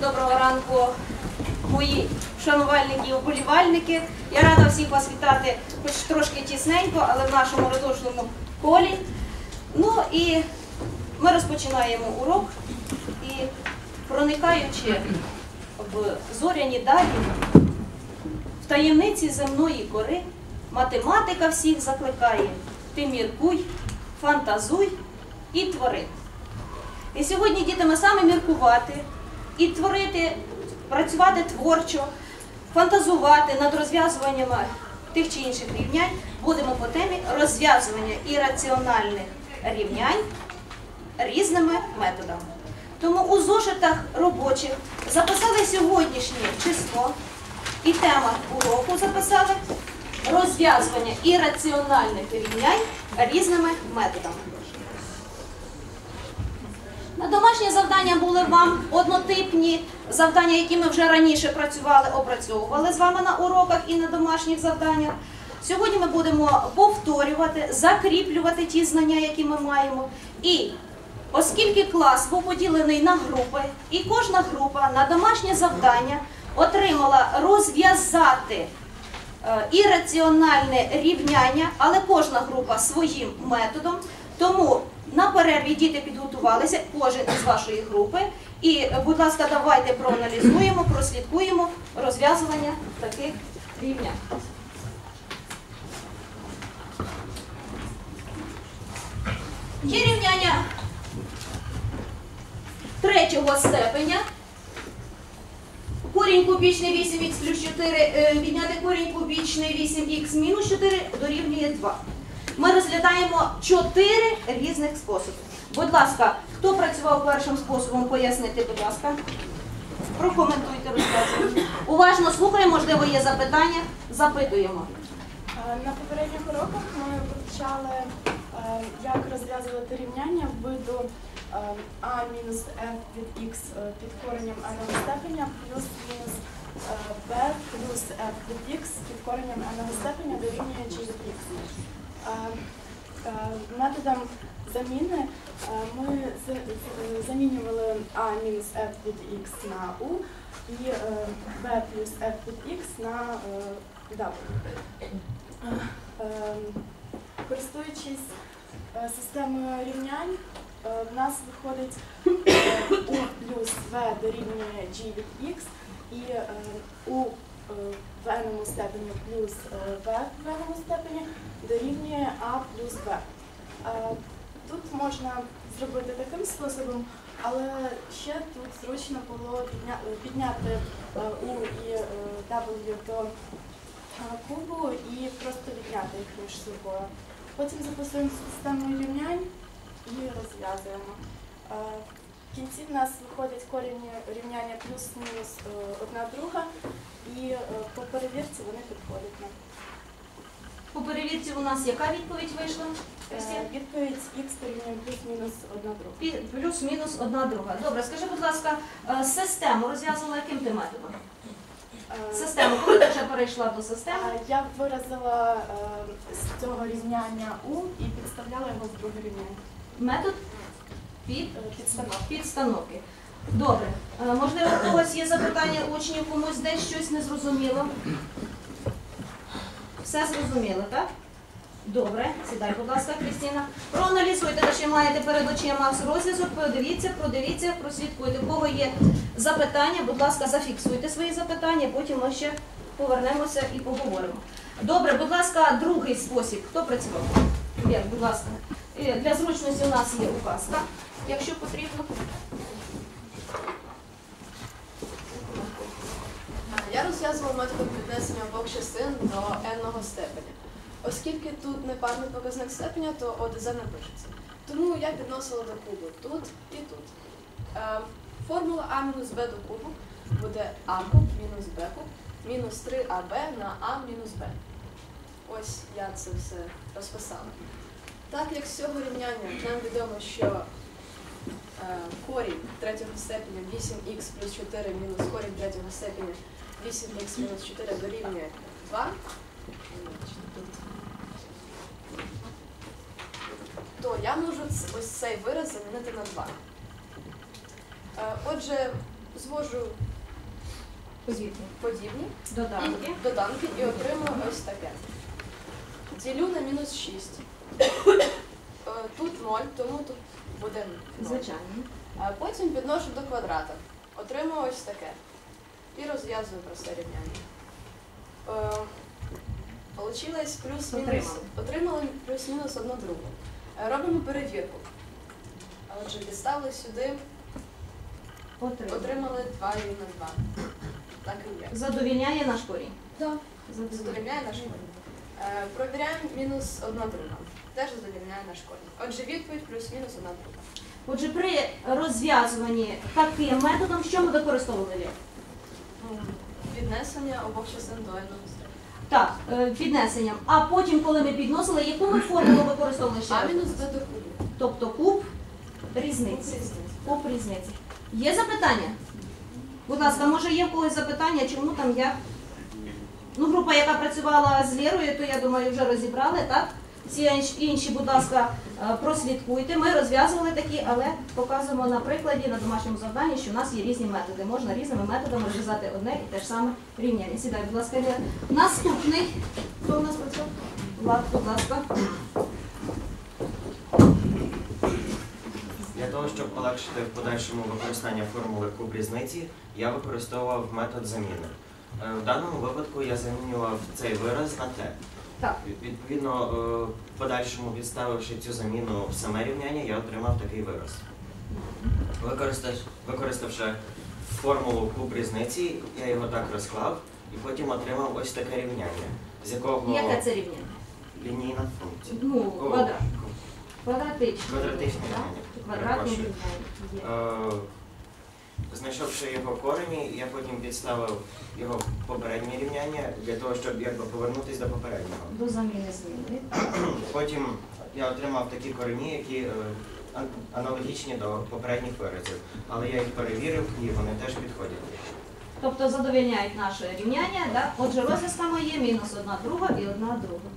доброго ранку, мої шанувальники і оболівальники. Я рада всіх вас вітати, хоч трошки тісненько, але в нашому радушному колі. Ну і ми розпочинаємо урок і проникаючи в зоряні далі, в таємниці земної кори, математика всіх закликає. Ти міркуй, фантазуй і твори. І сьогодні діти ми саме міркувати і творити, працювати творчо, фантазувати над розв'язуваннями тих чи інших рівнянь будемо по темі розв'язування ірраціональних рівнянь різними методами. Тому у зошитах робочих записали сьогоднішнє число і тема уроку записали розв'язування ірраціональних рівнянь різними методами. Домашні завдання були вам однотипні завдання, які ми вже раніше працювали, опрацьовували з вами на уроках і на домашніх завданнях. Сьогодні ми будемо повторювати, закріплювати ті знання, які ми маємо. І оскільки клас був поділений на групи, і кожна група на домашнє завдання отримала розв'язати е, ірраціональне рівняння, але кожна група своїм методом. Тому на перерві діти підготувалися, кожен із вашої групи. І, е, будь ласка, давайте проаналізуємо, прослідкуємо розв'язування таких рівнянь. Є рівняння третього степеня. Корінь кубічний 8х плюс 4, е, відняти корінь кубічний 8х мінус 4 дорівнює 2. Ми розглядаємо 4 різних способи. Будь ласка, хто працював першим способом, пояснити, будь ласка. Прокоментуйте розв'язування. Уважно слухаємо, можливо, є запитання. Запитуємо. Е, На попередніх уроках ми вивчали, е, як розв'язувати рівняння виду е, а мінус f від x під коренем n степеня плюс-мінус е, b плюс f від x під коренем n степеня g від x. Е, е, Методом заміни е, ми замінювали а мінус f від x на u і е, b плюс f від x на е, w. Ем, Користуючись е, системою рівнянь, е, в нас виходить е, у плюс v дорівнює g від x і е, е, в n степені плюс е, в n степені дорівнює a плюс v. Е, Тут можна зробити таким способом, але ще тут зручно було підняти е, u і е, w до е, кубу і просто відняти їх між собою. Потім записуємо систему рівнянь і розв'язуємо. Е, В кінці в нас виходить корінь рівняння плюс-мінус е, одна друга, і е, по перевірці вони підходять нам. По перевірці у нас яка відповідь вийшла? Е, Відповідь х дорівнює плюс-мінус одна друга. Пі- Плюс-мінус одна друга. Добре, скажи, будь ласка, е, систему розв'язувала яким ти методом? Е, Систему, коли ти вже перейшла до системи? е, Я виразила е, з цього рівняння у і підставляла його в друге рівняння. Метод під Е, підстановки. Добре. Е, Можливо, у когось є запитання учнів, комусь десь щось не зрозуміло. Все зрозуміло, так? Добре, сідай, будь ласка, Крістіна. Проаналізуйте, те, що маєте перед очима розв'язок, подивіться, продивіться, прослідкуйте. У кого є запитання, будь ласка, зафіксуйте свої запитання, потім ми ще повернемося і поговоримо. Добре, будь ласка, другий спосіб. Хто працював? Вір, будь ласка. Е, Для зручності у нас є указка, якщо потрібно. Я розв'язувала методом піднесення обох частин до n-го степеня. Оскільки тут непарний показник степеня, то ОДЗ не пишеться. Тому я підносила до кубу тут і тут. Е, формула А мінус Б до кубу буде А куб мінус Б куб мінус 3АБ на А мінус Б. Ось я це все розписала. Так як з цього рівняння нам відомо, що е, корінь третього степеня 8х плюс 4 мінус корінь третього степеня 8х мінус 4 дорівнює 2, то я можу ось цей вираз замінити на 2. Е, Отже, звожу Подібні. подібні Доданки. і доданки і отримую ось таке. Ділю на мінус 6. Е, Тут 0, тому тут буде 0. Звичайно. Потім підношу до квадрата. Отримую ось таке. І розв'язую просте рівняння. Получилось плюс-мінус. Отримали. Плюс-мінус одну другу. Робимо перевірку. Отже, підставили сюди, Отримали. отримали 2 рівно 2. Так і є. Задовільняє наш корінь. Так. Задовільняє. Задовільняє наш корінь. Е, Провіряємо мінус одна друга. Теж задовільняє наш корінь. Отже, відповідь плюс-мінус одна друга. Отже, при розв'язуванні таким методом, що ми використовували? Лєв? Віднесення обох частин до одного. Так, е, піднесенням. А потім, коли ми підносили, яку ми формулу використовували ще? А мінус d до кубу. Тобто куб різниці. Різниці. Куб різниці. Є запитання? Будь ласка, може є в когось запитання, чому там я? Ну, група, яка працювала з Лєрою, то я думаю, вже розібрали, так? Всі інші, будь ласка, е, прослідкуйте. Ми розв'язували такі, але показуємо на прикладі на домашньому завданні, що в нас є різні методи. Можна різними методами розв'язати одне і те ж саме рівняння. Сідай, будь ласка, Лєра. Наступний. Хто у нас працював? Влад, будь ласка. Для того, щоб полегшити в подальшому використання формули куб різниці, я використовував метод заміни. Е, В даному випадку я замінював цей вираз на те. Так. Відповідно, е, в подальшому відставивши цю заміну в саме рівняння, я отримав такий вираз. Використав- Використавши формулу куб різниці, я його так розклав і потім отримав ось таке рівняння, з якого Яке це рівняння? лінійна функція. Ну, квадрат. Квадратичне. Квадратичне рівняння. Квадратне рівняння. Знайшовши його корені, я потім підставив його попереднє рівняння для того, щоб якби повернутися до попереднього. До заміни зміни. Потім я отримав такі корені, які е, аналогічні до попередніх виразів, але я їх перевірив і вони теж підходять. Тобто задовільняють наше рівняння. Да? Отже, розв'язками є мінус одна друга і одна друга.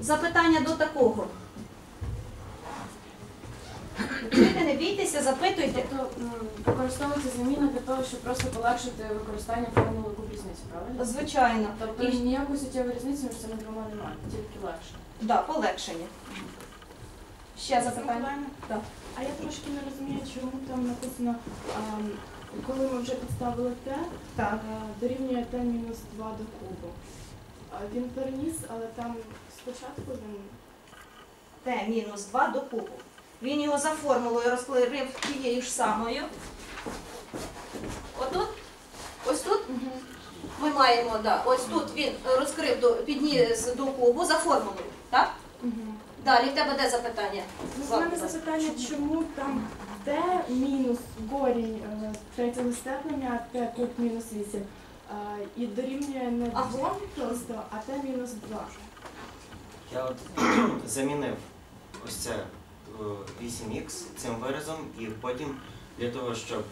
Запитання до такого. Чуєте, не бійтеся, запитуйте. Тобто м, використовується заміна для того, щоб просто полегшити використання формули куб різниці, правильно? Звичайно. Тобто І, ніякої суттєвої різниці між цими двома немає, тільки легше. да, полегшення. Ще запитання? Так. А я трошки не розумію, чому там написано, ем, коли ми вже підставили Так. е, дорівнює t мінус 2 до кубу. А Він переніс, але там спочатку він Т мінус 2 до кубу. Він його за формулою розкрив тією ж самою. Отут, ось тут ми маємо, да, ось тут він розкрив до, підніс до кубу за формулою. Так? Далі в тебе де запитання? Ну, в мене запитання, чому там t мінус корінь е, третього степеня, t куб мінус 8, е, і дорівнює не Ага. 2 просто, а t мінус 2. Я от замінив ось це 8х цим виразом і потім для того, щоб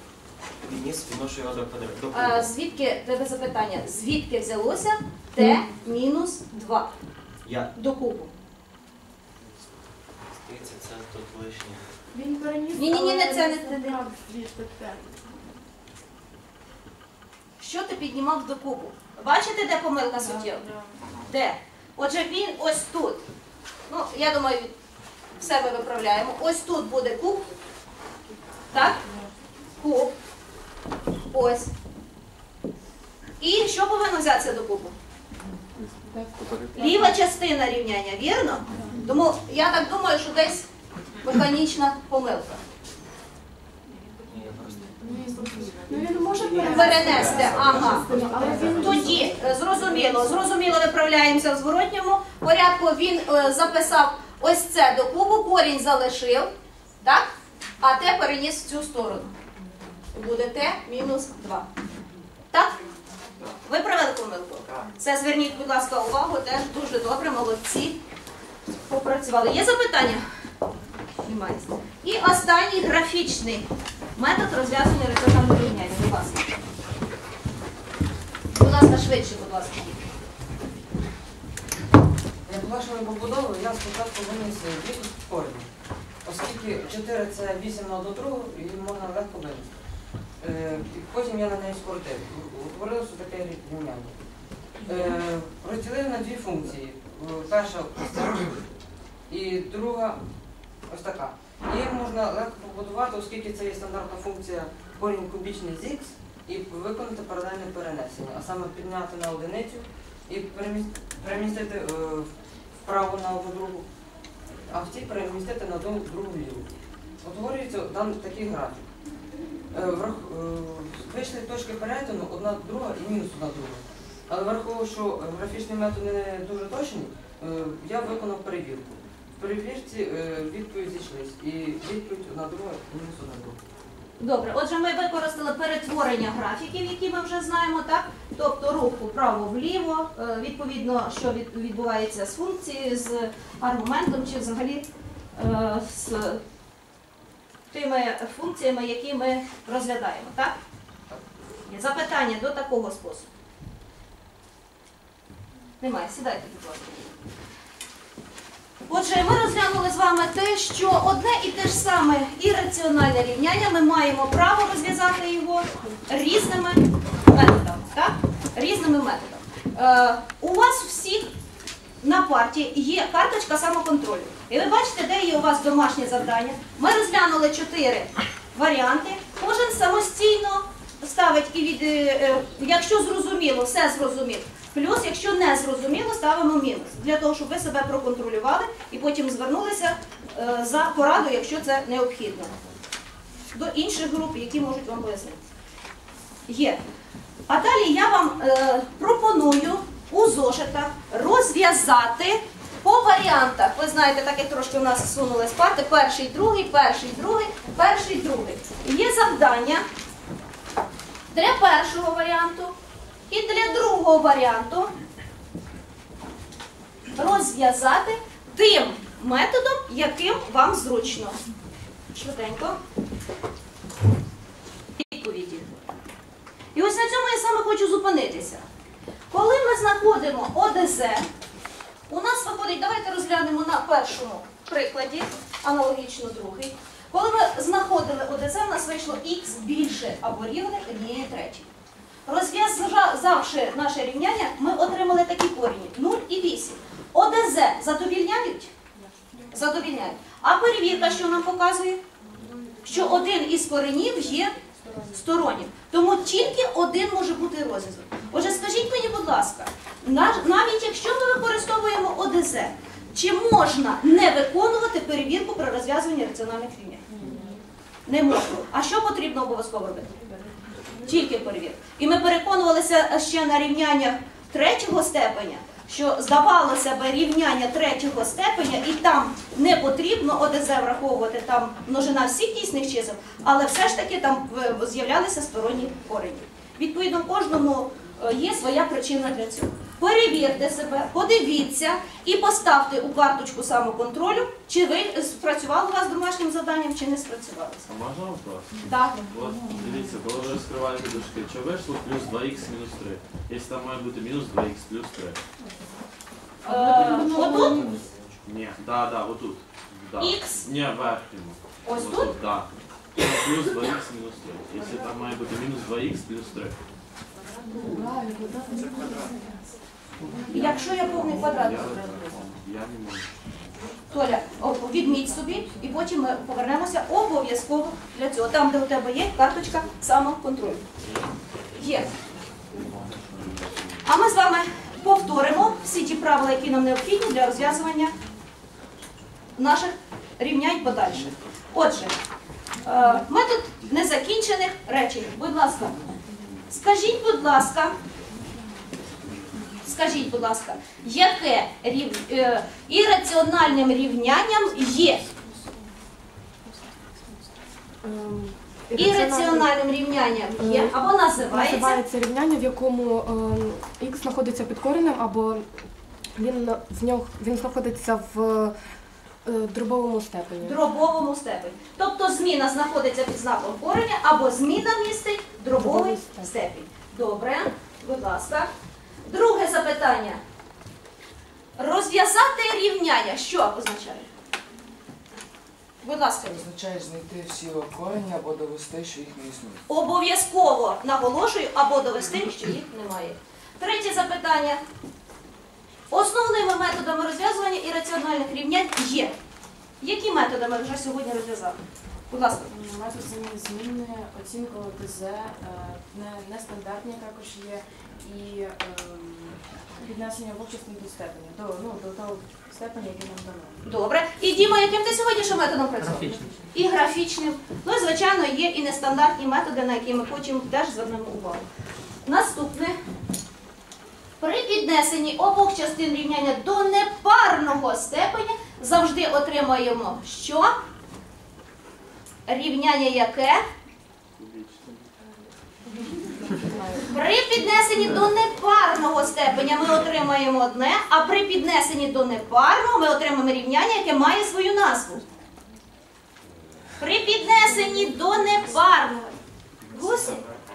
відніс, відношу його до квадрату. Звідки тебе запитання? Звідки взялося Т мінус 2 Я до кубу? здається, це тут лишнє. Він переніс, Ні-ні-ні, не це, не це, не. t. Що ти піднімав до кубу? Бачите, де помилка суттєва? Де? Отже, він ось тут. Ну, я думаю, все ми виправляємо. Ось тут буде куб. Так? Куб. Ось. І що повинно взятися до кубу? Ліва частина рівняння, вірно? Тому я так думаю, що десь механічна помилка. Ну перенести, ага. Тоді зрозуміло, зрозуміло, виправляємося в зворотньому порядку. Він е, записав ось це до кубу, корінь залишив, так? А те переніс в цю сторону. Буде Т мінус 2. Так? Виправили помилку? Це зверніть, будь ласка, увагу, теж дуже добре, молодці. Попрацювали. Є запитання? Немає. І останній графічний метод розв'язання раціонального рівняння. Будь ласка. Будь ласка, швидше, будь ласка. Як вашою побудовою, я спочатку виніс вісім корені. Оскільки 4 це 8 на одну другу, і можна легко винести. Е, потім я на неї скоротив. Утворилося таке рівняння. Е, розділив на дві функції. Е, Перша і друга ось така. Їх можна легко побудувати, оскільки це є стандартна функція корінь кубічний з х і виконати паралельне перенесення, а саме підняти на одиницю і переміс- перемістити е, вправо на одну другу, а в цій перемістити на одну другу ліву. Утворюється дан такий графік. Е, е, Вийшли точки перетину одна друга і мінус одна друга. Але враховую, що графічні методи не дуже точні, е, я виконав перевірку. В перевірці відповідь зійшлись. І відповідь одна друга і мінус одна друга. Добре, отже, ми використали перетворення графіків, які ми вже знаємо, так? Тобто рух вправо-вліво, е, відповідно, що відбувається з функцією, з аргументом чи взагалі е, з тими функціями, які ми розглядаємо, так? Запитання до такого способу. Немає, сідайте, будь ласка. Отже, ми розглянули з вами те, що одне і те ж саме ірраціональне рівняння ми маємо право розв'язати його різними методами. Так? Різними методами. Е, у вас всіх на парті є карточка самоконтролю. І ви бачите, де є у вас домашнє завдання. Ми розглянули чотири варіанти. Кожен самостійно ставить і від, е, е, якщо зрозуміло, все зрозуміло. Плюс, якщо не зрозуміло, ставимо мінус для того, щоб ви себе проконтролювали і потім звернулися е, за порадою, якщо це необхідно. До інших груп, які можуть вам пояснити. Є. А далі я вам е, пропоную у зошитах розв'язати по варіантах. Ви знаєте, так як трошки у нас сунули з парти, перший, другий, перший, другий, перший, другий. Є завдання для першого варіанту і для другого варіанту розв'язати тим методом, яким вам зручно. Швиденько. Відповіді. І ось на цьому я саме хочу зупинитися. Коли ми знаходимо ОДЗ, у нас виходить, давайте розглянемо на першому прикладі, аналогічно другий. Коли ми знаходили ОДЗ, у нас вийшло х більше або рівне однієї третій. Розв'язавши наше рівняння, ми отримали такі корені 0 і 8. ОДЗ задовільняють? Задовільняють. А перевірка, що нам показує? Що один із коренів є стороннім. Тому тільки один може бути розв'язок. Отже, скажіть мені, будь ласка, навіть якщо ми використовуємо ОДЗ, чи можна не виконувати перевірку при розв'язуванні раціональних рівнянь? Не можна. А що потрібно обов'язково робити? Тільки перевір. І ми переконувалися ще на рівняннях третього степеня, що здавалося би рівняння третього степеня, і там не потрібно ОДЗ враховувати там множина всіх дійсних чисел, але все ж таки там е, з'являлися сторонні корені. Відповідно, кожному е, є своя причина для цього. Перевірте себе, подивіться і поставте у карточку самоконтролю, чи ви спрацювали у вас домашнім завданням, чи не спрацювали. А можна вопрос? Так. От дивіться, коли ви розкриваєте дужки, чи вийшло плюс 2х мінус 3? Якщо там має бути мінус 2х плюс 3. Е, отут Ні, да, да, отут. Да. Х. Ні, верхньому. Ось Отут, тут? Да. Плюс 2х мінус 3. Якщо там має бути мінус 2х плюс 3. Якщо я повний квадрат Я, зроблю. не можу. Толя, відміть собі, і потім ми повернемося обов'язково для цього. Там, де у тебе є карточка самоконтролю. Є. А ми з вами повторимо всі ті правила, які нам необхідні для розв'язування наших рівнянь подальше. Отже, е, метод незакінчених речень. Будь ласка, скажіть, будь ласка, скажіть, будь ласка, яке рів... е, ірраціональним рівнянням є? Ем, Ірраціональним рівнянням є або називається називається рівняння, в якому ем, х знаходиться під коренем, або він в нього він знаходиться в е, дробовому степені. дробовому степені. Тобто зміна знаходиться під знаком кореня або зміна містить дробовий степінь. Добре, будь ласка. Друге запитання. Розв'язати рівняння що означає? Будь ласка. Означає знайти всі корені або довести, що їх не існує. Обов'язково наголошую або довести, що їх немає. Третє запитання. Основними методами розв'язування ірраціональних рівнянь є. Які методи ми вже сьогодні розв'язали? Будь ласка. Метод заміни змінне, оцінка ОТЗ, е, не- нестандартні також є, і ем, піднесення в общественні до степені, до, ну, до того степені, який нам дано. Добре. І Діма, яким ти сьогодні ще методом працював? І графічним. Ну і звичайно є і нестандартні методи, на які ми потім теж звернемо увагу. Наступне. При піднесенні обох частин рівняння до непарного степеня завжди отримаємо що? Рівняння яке? При піднесенні до непарного степеня ми отримаємо одне, а при піднесенні до непарного ми отримаємо рівняння, яке має свою назву. При піднесенні до непарного гуси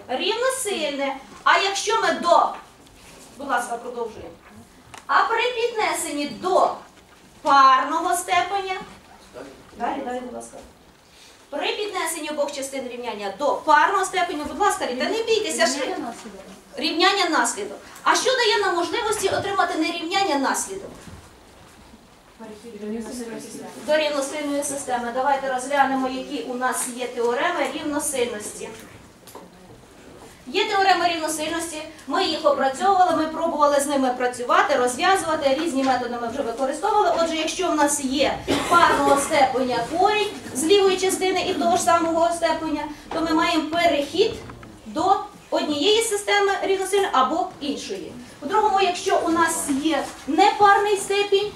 рівносильне. А якщо ми до, будь ласка, продовжуємо. А при піднесенні до парного степеня, далі, далі, будь ласка. При піднесенні обох частин рівняння до парного степеню, будь ласка, Ріта, не бійтеся ж. Рівняння наслідок. А що дає нам можливості отримати не рівняння наслідок? До рівносильної системи. Давайте розглянемо, які у нас є теореми рівносильності. Є теореми рівносильності, ми їх опрацьовували, ми пробували з ними працювати, розв'язувати, різні методи ми вже використовували. Отже, якщо в нас є парного степеня корінь з лівої частини і того ж самого степеня, то ми маємо перехід до однієї системи рівносильної або іншої. У другому, якщо у нас є непарний степінь,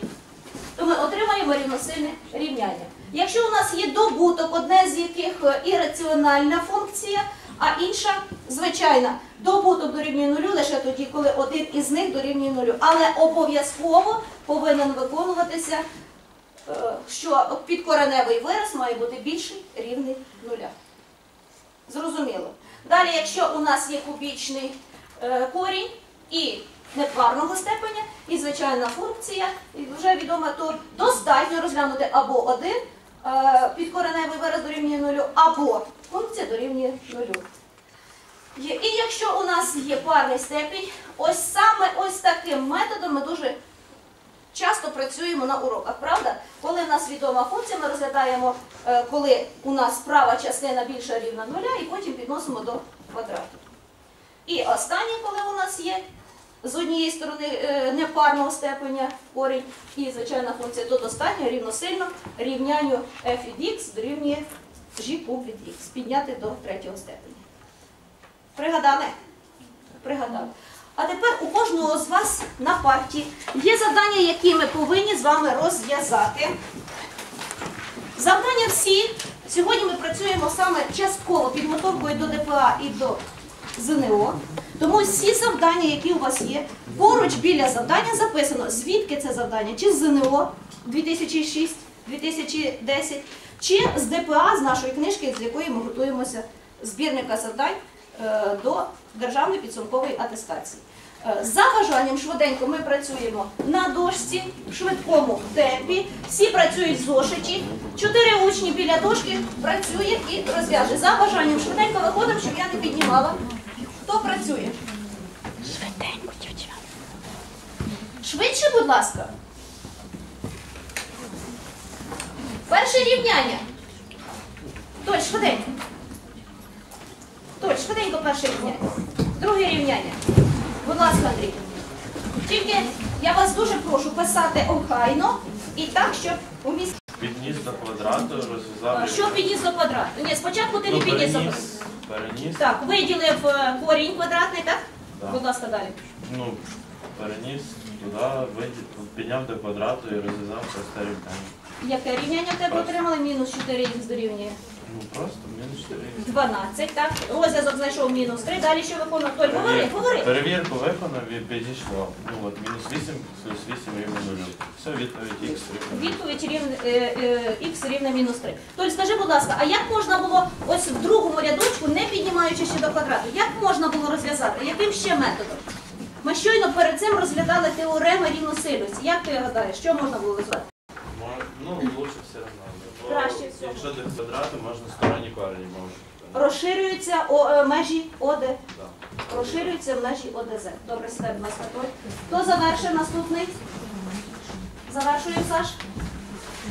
то ми отримаємо рівносильне рівняння. Якщо у нас є добуток, одне з яких е, ірраціональна функція, а інша звичайна, добуток дорівнює нулю лише тоді, коли один із них дорівнює нулю. Але обов'язково повинен виконуватися, е, що підкореневий вираз має бути більший рівний нуля. Зрозуміло. Далі, якщо у нас є кубічний е, корінь і непарного степеня, і звичайна функція, і вже відома, то достатньо розглянути або один е, підкореневий вираз дорівнює нулю, або функція дорівнює нулю. І якщо у нас є парний степінь, ось саме ось таким методом ми дуже часто працюємо на уроках, правда? Коли в нас відома функція, ми розглядаємо, е, коли у нас права частина більша рівна нуля, і потім підносимо до квадрату. І останнє, коли у нас є з однієї сторони е, непарного степеня корінь і звичайна функція, то достатньо рівносильно рівнянню f від x дорівнює g куб від x, підняти до третього степеня. Пригадали? Пригадали. А тепер у кожного з вас на парті є завдання, які ми повинні з вами розв'язати. Завдання всі. Сьогодні ми працюємо саме частково підготовкою до ДПА і до ЗНО. Тому всі завдання, які у вас є, поруч біля завдання записано, звідки це завдання, чи з ЗНО 2006, 2010, чи з ДПА, з нашої книжки, з якої ми готуємося збірника завдань до державної підсумкової атестації. Е, За бажанням швиденько ми працюємо на дошці, в швидкому темпі. Всі працюють в зошиті. Чотири учні біля дошки працює і розв'яже. За бажанням швиденько виходимо, щоб я не піднімала. Хто працює? Швиденько, Швидше, будь ласка. Перше рівняння. Толь, швиденько. Толь, швиденько перше рівняння. Друге рівняння. Будь ласка, Андрій. Тільки я вас дуже прошу писати охайно і так, щоб у місці. Підніс до квадрату, розв'язав. Що підніс до квадрату? Ні, спочатку ти не Ну, підніс до квадрату. переніс, Так, виділив е, корінь квадратний, так? Так. Будь ласка, далі. ну, переніс туди, підняв до квадрату і розв'язав просте рівняння. Яке рівняння в тебе отримали? Мінус 4х дорівнює Ну, просто мінус 4. 12, так? Розв'язок знайшов мінус 3. Далі що виконує? Толь, говори, говори. Перевірку виконав і підійшло. Ну от мінус 8 плюс 8 рівно 0. Все, відповідь х рівно. Відповідь рівне, е, е, х рівне мінус 3. Толь, скажи, будь ласка, а як можна було ось в другому рядочку, не піднімаючи ще до квадрату, як можна було розв'язати? Яким ще методом? Ми щойно перед цим розглядали теореми рівносильності. Як ти гадаєш, що можна було розв'язати? Якщо до квадрату, можна сторонні корені можуть. Розширюються о, е, межі ОД. Да. Розширюються межі ОДЗ. Добре, сідай, будь ласка, той. Хто завершив наступний? Завершує Саш?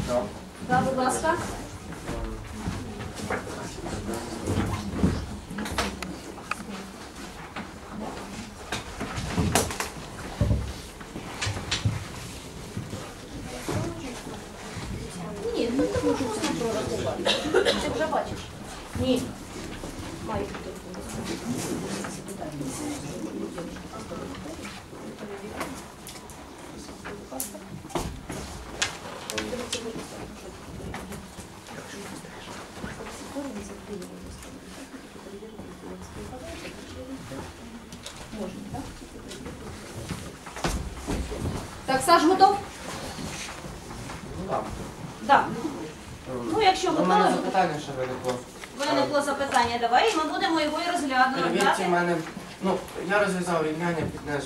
Так. Так, будь ласка. Ні, ну ти можеш нічого рахувати. Ти вже бачиш. Ні. Має бути. Так, Саш, готов? Так. Так. Ну, якщо У мене готовий, запитання ще виникло. запитання. Давай, ми будемо його і розглядати. мене. Ну, я розв'язав рівняння піднес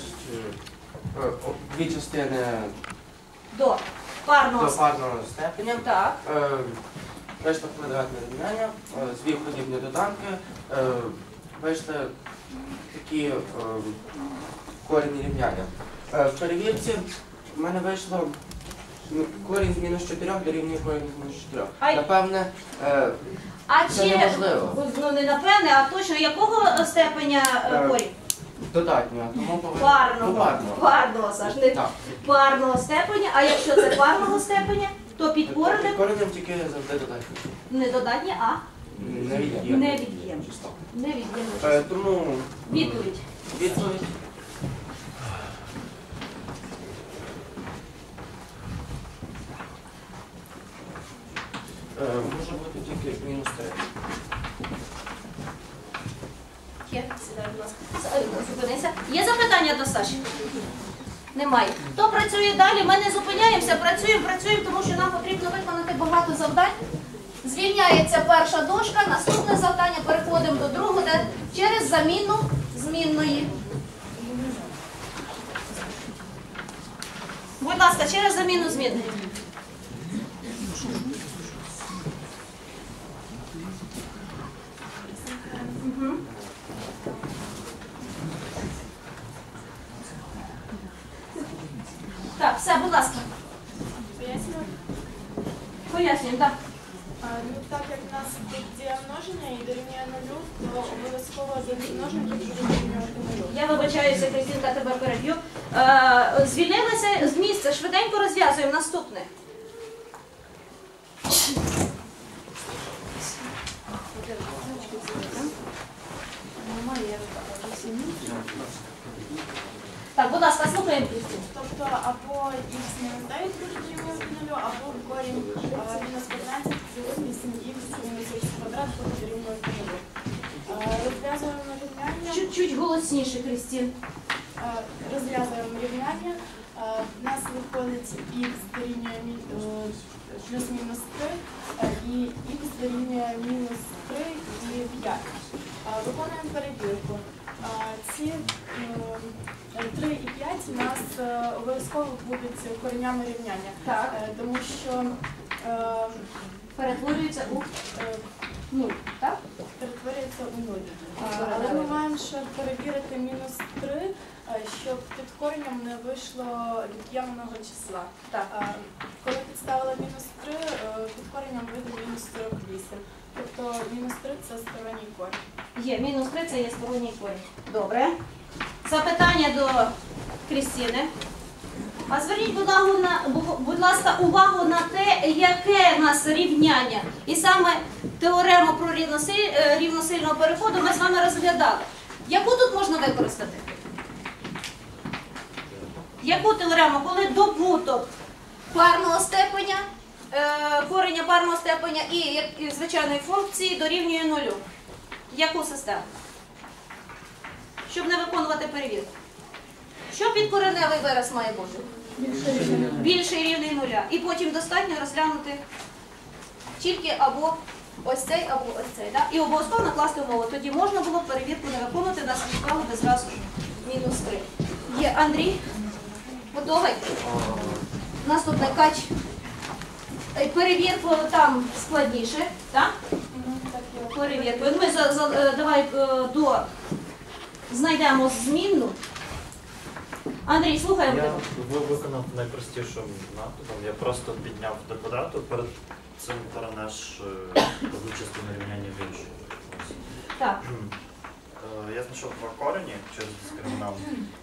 е, дві частини До до парного. парного степеня. Так. Е, Вийшло квадратне рівняння, е, звів подібні доданки, е, вийшли такі е, корінні рівняння. Е, В перевірці в мене вийшло ну, корінь з мінус 4 дорівнює корінь з мінус 4. Напевне, е, А Це чи неможливо. ну не напевне, а точно якого степеня е, Е, корінь? додатньо, тому повинно Парного. парного. Парного, Саш, не Так. парного степеня. А якщо це парного степеня, то під Під коренем тільки завжди додатньо. не додатнє, а Невід'ємне. Невід'ємне. число. невід'ємне. Е, Тому Відповідь. відповідь. Е, Може бути тільки мінус 3. Є, сідай, будь ласка. С- е, Зупинися. Є запитання до Саші? Немає. Хто працює далі? Ми не зупиняємося, працюємо, працюємо, тому що нам потрібно виконати багато завдань. Звільняється перша дошка, наступне завдання, переходимо до другого, де через заміну змінної. Будь ласка, через заміну змінної. Так, все, будь ласка. Пояснюю. Пояснюємо, так. А, Ну, так як в нас діє множення і дорівнює нулю, то обов'язково за множення буде дорівнювати нулю. Я вибачаюся, Крістінка, тебе переб'ю. Е, звільнилися з місця, швиденько розв'язуємо наступне. Так, будь ласка, слухаємо Крістін. Тобто або х мінус 9 буде дорівнювати нулю, або корінь мінус 15 плюс 8х мінус х квадрат буде дорівнювати нулю. Розв'язуємо рівняння. Чуть-чуть голосніше, Крістін. Е, Розв'язуємо рівняння. Е, В нас виходить х дорівнює мі- е, плюс-мінус 3 е, і х дорівнює мінус 3 і 5. Е, Виконуємо перевірку. Е, Ці обов'язково будуть коренями рівняння, Так. Е, тому що е, Перетворюється у е, нуль, так? перетворюється у нуль. Але ми маємо ще перевірити мінус 3, е, щоб під коренем не вийшло від'ємного числа. Так. Коли підставила мінус 3, е, під коренем вийде мінус 48. Тобто мінус 3 це сторонній корінь. Є, мінус 3 це є сторонній корінь. Добре. Запитання до Крістіни. А зверніть, будь ласка, будь ласка, увагу на те, яке в нас рівняння. І саме теорему про е, рівносильного переходу ми з вами розглядали. Яку тут можна використати? Яку теорему? Коли добуток парного степеня, е, кореня парного степеня і звичайної функції дорівнює нулю. Яку систему? Щоб не виконувати перевірку. Що підкореневий вираз має бути? Більший рівний нуля. І потім достатньо розглянути тільки або ось цей, або ось цей. Да? І обов'язково накласти умову. Тоді можна було перевірку не виконувати, нас відклали би зразу мінус 3. Є Андрій. Готовий? Наступний кач. Е, Перевірку там складніше, так? Перевірку. Ми за, за, е, давай е, до знайдемо змінну. Андрій, слухаємо Я виконав найпростішим методом. Я просто підняв квадрату, перед цим перенеш одну частину рівняння в іншу. Так. Е, Я знайшов два корені через дискримінант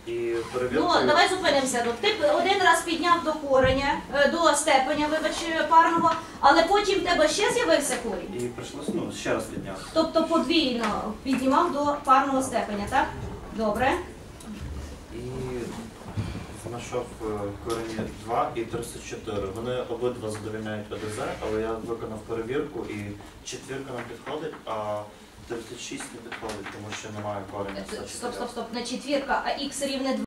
і перевірку. Ну, давай зупинимося. Ну, ти один раз підняв до кореня, е, до степеня, вибач, е, парного, але потім в тебе ще з'явився корінь. І прийшлось, ну, ще раз підняв. Тобто подвійно піднімав до парного степеня, так? Добре. Знайшов е, корені 2 і 34. Вони обидва задовільняють ОДЗ, але я виконав перевірку і четвірка не підходить, а 36 не підходить, тому що немає кореня. Стоп, стоп, стоп, не четвірка, а х рівне